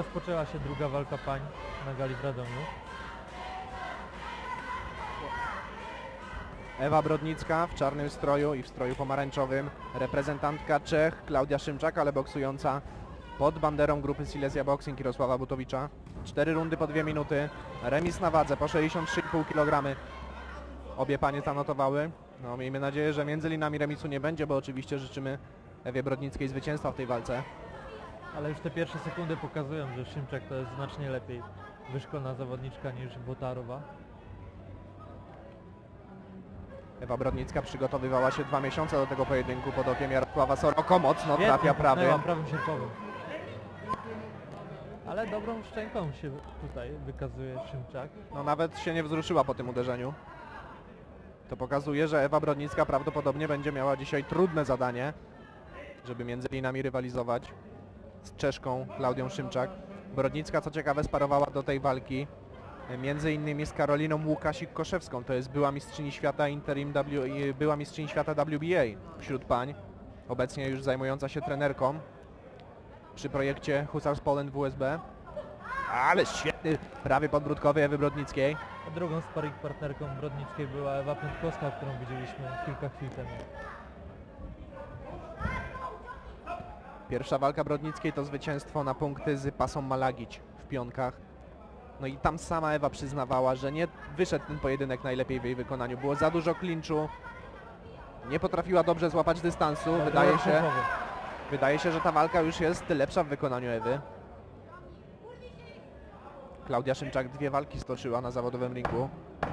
rozpoczęła się druga walka pań na gali w Radomiu. Ewa Brodnicka w czarnym stroju i w stroju pomarańczowym. Reprezentantka Czech Klaudia Szymczak, ale boksująca pod banderą grupy Silesia Boxing Jarosława Butowicza. Cztery rundy po dwie minuty. Remis na wadze po 63,5 kg. Obie panie zanotowały. No miejmy nadzieję, że między linami remisu nie będzie, bo oczywiście życzymy Ewie Brodnickiej zwycięstwa w tej walce. Ale już te pierwsze sekundy pokazują, że Szymczak to jest znacznie lepiej wyszkolona zawodniczka niż Botarowa. Ewa Brodnicka przygotowywała się dwa miesiące do tego pojedynku pod okiem Jarosława Soroko. Mocno trafia Świetnie prawy. pchnęła prawym sierpowym. Ale dobrą szczęką się tutaj wykazuje Szymczak. No nawet się nie wzruszyła po tym uderzeniu. To pokazuje, że Ewa Brodnicka prawdopodobnie będzie miała dzisiaj trudne zadanie, żeby między linami rywalizować z Czeszką Klaudią Szymczak. Brodnicka, co ciekawe, sparowała do tej walki e, między innymi z Karoliną Łukasik-Koszewską. To jest była mistrzyni świata Interim w, była mistrzyni świata WBA wśród pań, obecnie już zajmująca się trenerką przy projekcie Husars Poland WSB. Ale świetny prawy podbródkowy Ewy Brodnickiej. A drugą sparring partnerką Brodnickiej była Ewa Piątkowska, którą widzieliśmy kilka chwil temu. Pierwsza walka Brodnickiej to zwycięstwo na punkty z Pasą Malagić w pionkach. No i tam sama Ewa przyznawała, że nie wyszedł ten pojedynek najlepiej w jej wykonaniu. Było za dużo klinczu. Nie potrafiła dobrze złapać dystansu. Wydaje się, Sierpowy. wydaje się, że ta walka już jest lepsza w wykonaniu Ewy. Klaudia Szymczak dwie walki stoczyła na zawodowym ringu.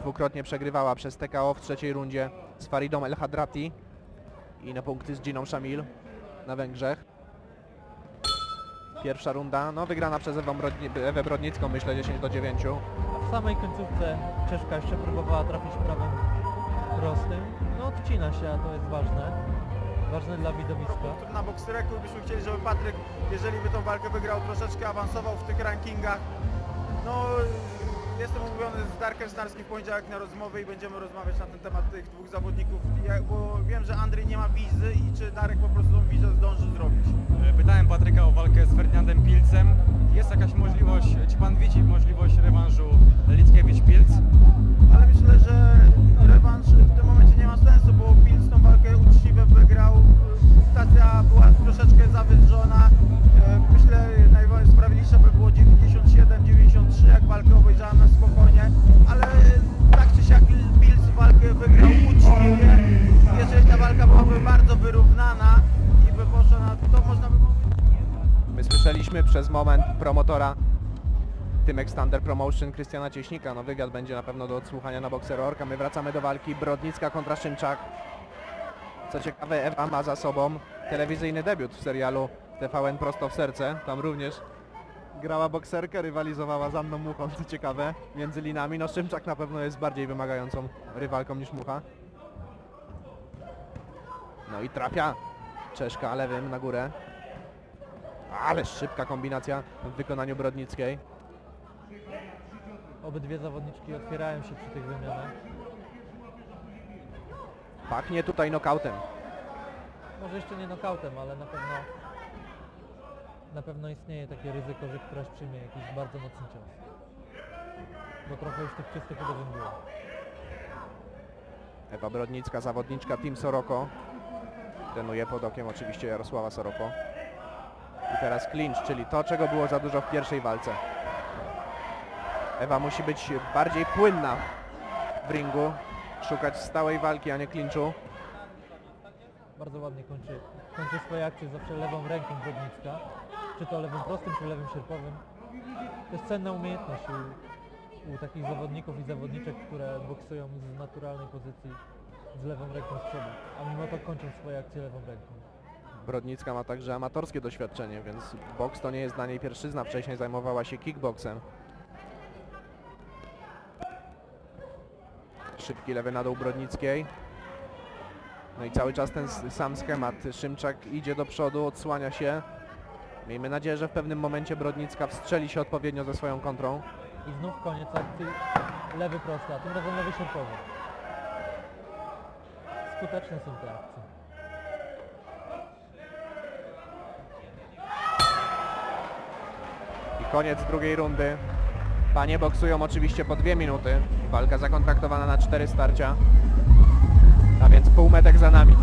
Dwukrotnie przegrywała przez TKO w trzeciej rundzie z Faridą El Hadrati i na punkty z Giną Szamil na Węgrzech. Pierwsza runda, no wygrana przez Ewę, Brodni Ewę Brodnicką, myślę 10 do 9. A w samej końcówce Czeszka jeszcze próbowała trafić prawym prostym. No odcina się, a to jest ważne. Ważne dla widowiska. na Box Record byśmy chcieli, żeby Patryk, jeżeli by tą walkę wygrał, troszeczkę awansował w tych rankingach. No, jestem umówiony z Darkiem Snarskim w poniedziałek na rozmowę i będziemy rozmawiać na ten temat tych dwóch zawodników, ja, bo wiem, że Andrzej nie ma wizy i czy Darek po prostu tą wizę zdąży zrobić. E, Pytałem Patryka o walkę z Ferdynandem Pilcem. Jest jakaś możliwość, czy pan widzi możliwość rewanżu Lickiewicz-Pilc? Ale myślę, że rewanż w tym momencie nie ma sensu, bo Pilc tą walkę uczciwie wygrał. Stacja była troszeczkę zawydrzona. Promotora Tymek Standard Promotion Krystiana Cieśnika. No wywiad będzie na pewno do odsłuchania na Boxer Orka. My wracamy do walki Brodnicka kontra Szymczak. Co ciekawe, Ewa ma za sobą telewizyjny debiut w serialu TVN Prosto w Serce. Tam również grała bokserkę, rywalizowała z Anną Muchą, co ciekawe, między linami. No Szymczak na pewno jest bardziej wymagającą rywalką niż Mucha. No i trafia Czeszka lewym na górę. Ale szybka kombinacja w wykonaniu Brodnickiej. Obydwie zawodniczki otwierają się przy tych wymianach. Pachnie tutaj nokautem. Może jeszcze nie nokautem, ale na pewno na pewno istnieje takie ryzyko, że któraś przyjmie jakiś bardzo mocny cios. Bo trochę już tych czystych uderzeń było. Ewa Brodnicka, zawodniczka Team Soroko. Trenuje pod okiem oczywiście Jarosława Soroko. I teraz clinch, czyli to, czego było za dużo w pierwszej walce. Ewa musi być bardziej płynna w ringu, szukać stałej walki, a nie clinchu. Bardzo ładnie kończy, kończy swoje akcje zawsze lewą ręką Brodnicka. Czy to lewym prostym, czy lewym sierpowym. To jest cenna umiejętność u, u takich zawodników i zawodniczek, które boksują z naturalnej pozycji z lewą ręką z przodu, a mimo to kończą swoje akcje lewą ręką. Brodnicka ma także amatorskie doświadczenie, więc boks to nie jest dla niej pierwszyzna. Wcześniej zajmowała się kickboxem. Szybki lewy na dół Brodnickiej. No i cały czas ten sam schemat. Szymczak idzie do przodu, odsłania się. Miejmy nadzieję, że w pewnym momencie Brodnicka wstrzeli się odpowiednio ze swoją kontrą. I znów koniec akcji, lewy prosty, a tym razem lewy sierpowy. Skuteczne są te akcje. Koniec drugiej rundy. Panie boksują oczywiście po dwie minuty. Walka zakontraktowana na cztery starcia. A więc półmetek za nami.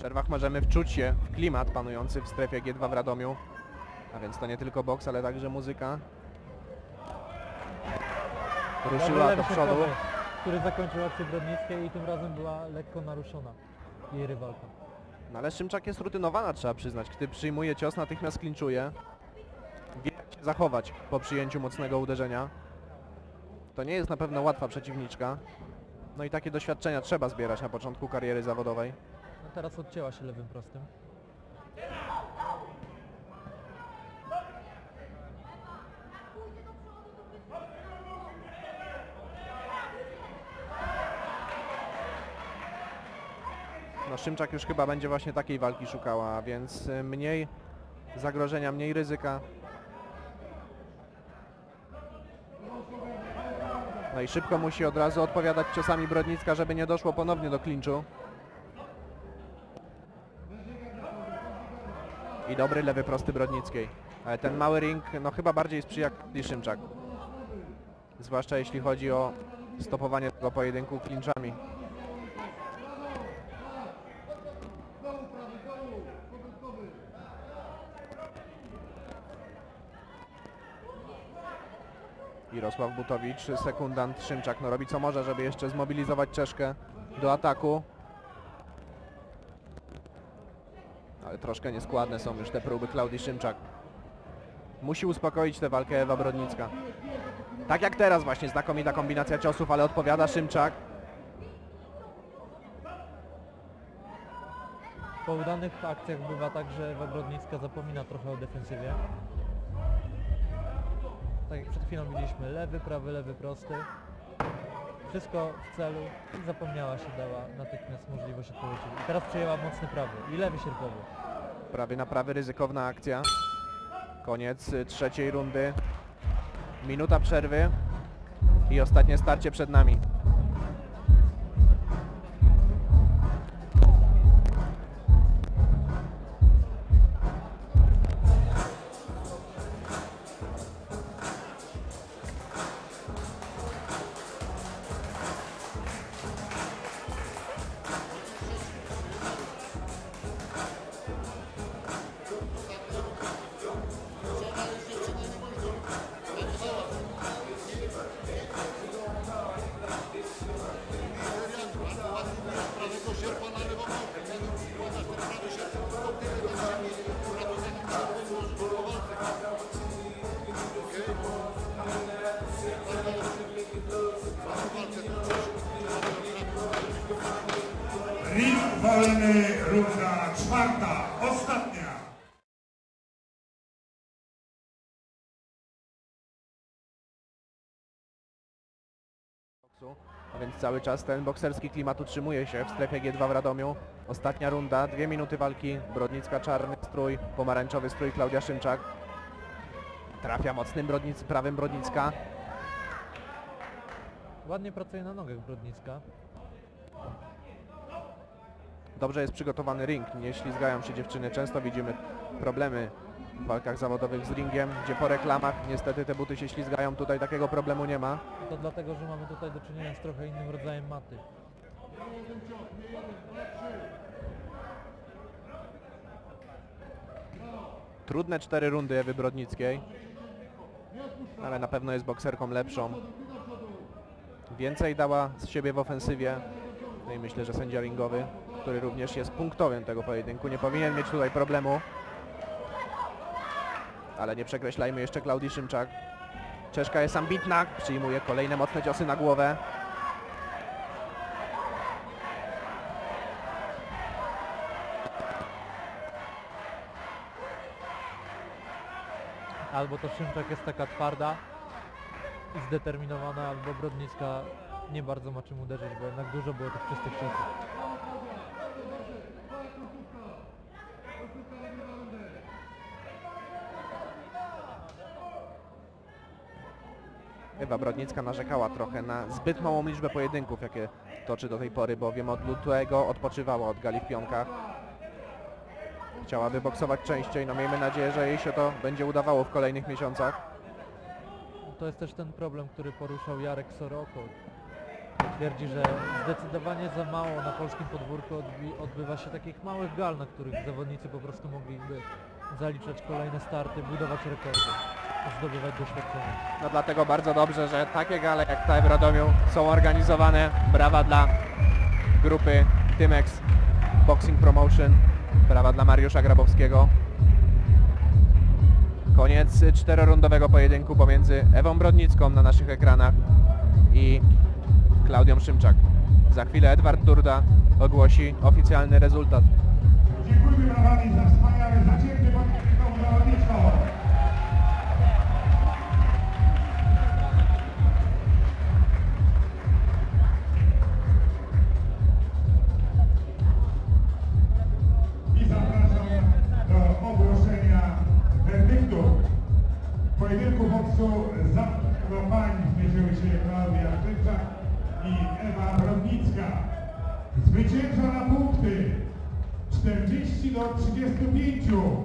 Przerwach, możemy wczuć się w klimat panujący w strefie G2 w Radomiu. A więc to nie tylko boks, ale także muzyka. Ruszyła do przodu. który zakończył akcję i tym razem była lekko naruszona jej rywalka. No ale Szymczak jest rutynowana, trzeba przyznać. Gdy przyjmuje cios, natychmiast klinczuje. Wie jak się zachować po przyjęciu mocnego uderzenia. To nie jest na pewno łatwa przeciwniczka. No i takie doświadczenia trzeba zbierać na początku kariery zawodowej. No teraz odcięła się lewym prostym. No Szymczak już chyba będzie właśnie takiej walki szukała, więc y, mniej zagrożenia, mniej ryzyka. No i szybko musi od razu odpowiadać ciosami Brodnicka, żeby nie doszło ponownie do klinczu. I dobry lewy prosty Brodnickiej. Ale ten mały ring, no chyba bardziej sprzyja niż Szymczak. Zwłaszcza jeśli chodzi o stopowanie tego pojedynku klinczami. Jarosław Butowicz, sekundant Szymczak, no robi co może, żeby jeszcze zmobilizować Czeszkę do ataku. Ale troszkę nieskładne są już te próby Klaudii Szymczak. Musi uspokoić tę walkę Ewa Brodnicka. Tak jak teraz właśnie, znakomita kombinacja ciosów, ale odpowiada Szymczak. Po udanych akcjach bywa tak, że Ewa Brodnicka zapomina trochę o defensywie. Tak jak przed chwilą widzieliśmy, lewy, prawy, lewy, prosty. Wszystko w celu i zapomniała się, dała natychmiast możliwość odpowiedzi. I teraz przejęła mocny prawy i lewy sierpowy. Prawie na prawy ryzykowna akcja. Koniec y, trzeciej rundy. Minuta przerwy. I ostatnie starcie przed nami. Ring wolny, runda czwarta, ostatnia. A więc cały czas ten bokserski klimat utrzymuje się w strefie G2 w Radomiu. Ostatnia runda, dwie minuty walki. Brodnicka czarny strój, pomarańczowy strój Klaudia Szymczak. Trafia mocnym Brodnic, prawym Brodnicka. Ładnie pracuje na nogach Brodnicka. Dobrze jest przygotowany ring, nie ślizgają się dziewczyny. Często widzimy problemy w walkach zawodowych z ringiem, gdzie po reklamach niestety te buty się ślizgają. Tutaj takiego problemu nie ma. To dlatego, że mamy tutaj do czynienia z trochę innym rodzajem maty. Trudne cztery rundy Ewy Brodnickiej, ale na pewno jest bokserką lepszą. Więcej dała z siebie w ofensywie. No i myślę, że sędzia ringowy, który również jest punktowym tego pojedynku, nie powinien mieć tutaj problemu. Ale nie przekreślajmy jeszcze Klaudii Szymczak. Czeszka jest ambitna, przyjmuje kolejne mocne ciosy na głowę. Albo to Szymczak jest taka twarda i zdeterminowana, albo Brodnicka nie bardzo ma czym uderzyć, bo jednak dużo było tych czystych ciosów. Ewa Brodnicka narzekała trochę na zbyt małą liczbę pojedynków, jakie toczy do tej pory, bowiem od lutego odpoczywała od gali w pionkach. Chciałaby boksować częściej, no miejmy nadzieję, że jej się to będzie udawało w kolejnych miesiącach. To jest też ten problem, który poruszał Jarek Soroko. Twierdzi, że zdecydowanie za mało na polskim podwórku odbywa się takich małych gal, na których zawodnicy po prostu mogliby zaliczać kolejne starty, budować rekordy, zdobywać doświadczenie. No dlatego bardzo dobrze, że takie gale jak ta w Radomiu są organizowane. Brawa dla grupy Tymex Boxing Promotion. Brawa dla Mariusza Grabowskiego. Koniec czterorundowego pojedynku pomiędzy Ewą Brodnicką na naszych ekranach i Klaudią Szymczak. Za chwilę Edward Durda ogłosi oficjalny rezultat. Dziękujemy za wspaniały, zacięty 40 do